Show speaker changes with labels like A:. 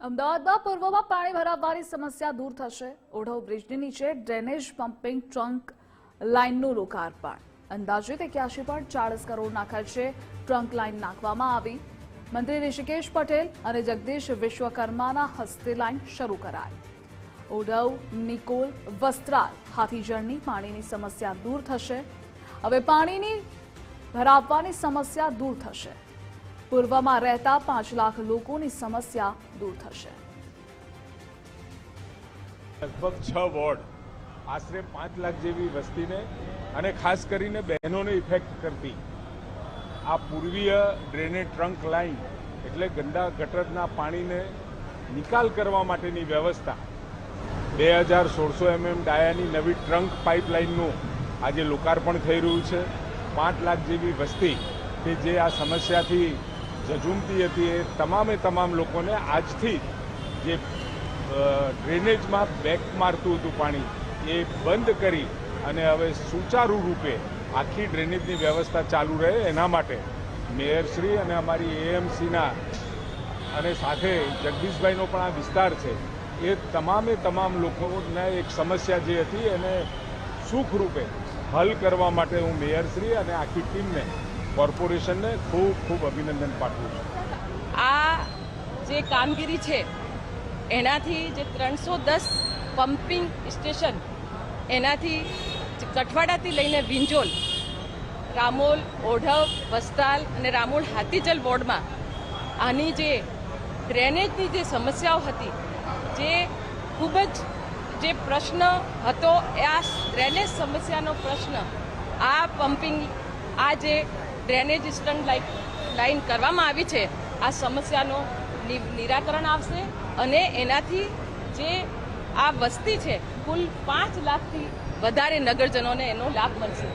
A: અમદાવાદમાં પૂર્વમાં પાણી ભરાવવાની સમસ્યા દૂર થશે. ઓઢવ બ્રિજની નીચે ડ્રેનેજ પમ્પિંગ ટ્રંક લાઇનનું લોકાર્પણ. અંદાજિત એક્યાસી પોઈન્ટ ચાળીસ કરોડના ખર્ચે ટ્રંક લાઇન નાખવામાં આવી. મંત્રી ઋષિકેશ પટેલ અને જગદીશ વિશ્વકર્માના હસ્તે લાઇન શરૂ કરાઈ. ઓઢવ નિકોલ વસ્ત્રાલ હાથીજળની પાણીની સમસ્યા દૂર થશે. હવે પાણીની ભરાવવાની સમસ્યા દૂર થશે. પૂર્વમાં રહેતા પાંચ લાખ લોકોની સમસ્યા દૂર થશે.
B: લગભગ છ વોર્ડ આશરે પાંચ લાખ જેવી વસ્તીને અને ખાસ કરીને બહેનોને ઇફેક્ટ કરતી. આ પૂર્વીય ડ્રેનેજ ટ્રંક લાઇન એટલે ગંદા ગટરના પાણીને નિકાલ કરવા માટેની વ્યવસ્થા. બે હજાર સોળસો એમએમ ડાયાની નવી ટ્રંક પાઇપલાઇનનું આજે લોકાર્પણ થઈ રહ્યું છે. પાંચ લાખ જેવી વસ્તી કે જે આ સમસ્યાથી ઝઝૂમતી હતી એ તમામે તમામ લોકોને આજથી જે ડ્રેનેજમાં બેક મારતું હતું પાણી, એ બંધ કરી અને હવે સુચારુ રૂપે આખી ડ્રેનેજની વ્યવસ્થા ચાલુ રહે એના માટે મેયરશ્રી અને અમારી એએમસીના અને સાથે જગદીશભાઈનો પણ આ વિસ્તાર છે, એ તમામે તમામ લોકોને એક સમસ્યા જે હતી એને સુખરૂપે હલ કરવા માટે હું મેયરશ્રી અને આખી ટીમને કોર્પોરેશનને ખૂબ ખૂબ અભિનંદન પાઠવું છું.
C: આ જે કામગીરી છે, એનાથી જે ત્રણસો દસ પમ્પિંગ સ્ટેશન, એનાથી કઠવાડાથી લઈને વિંજોલ, રામોલ, ઓઢવ, વસ્તાલ અને રામોલ હાથીજલ વોર્ડમાં આની જે ડ્રેનેજની જે સમસ્યાઓ હતી, જે ખૂબ જ જે પ્રશ્ન હતો, એ આ ડ્રેનેજ સમસ્યાનો પ્રશ્ન, આ પમ્પિંગ, આ જે ડ્રેનેજ સ્ટન્ટ લાઇન કરવામાં આવી છે. આ સમસ્યાનો નિરાકરણ આવશે અને એનાથી જે આ વસ્તી છે, કુલ પાંચ લાખથી વધારે નગરજનોને એનો લાભ મળશે.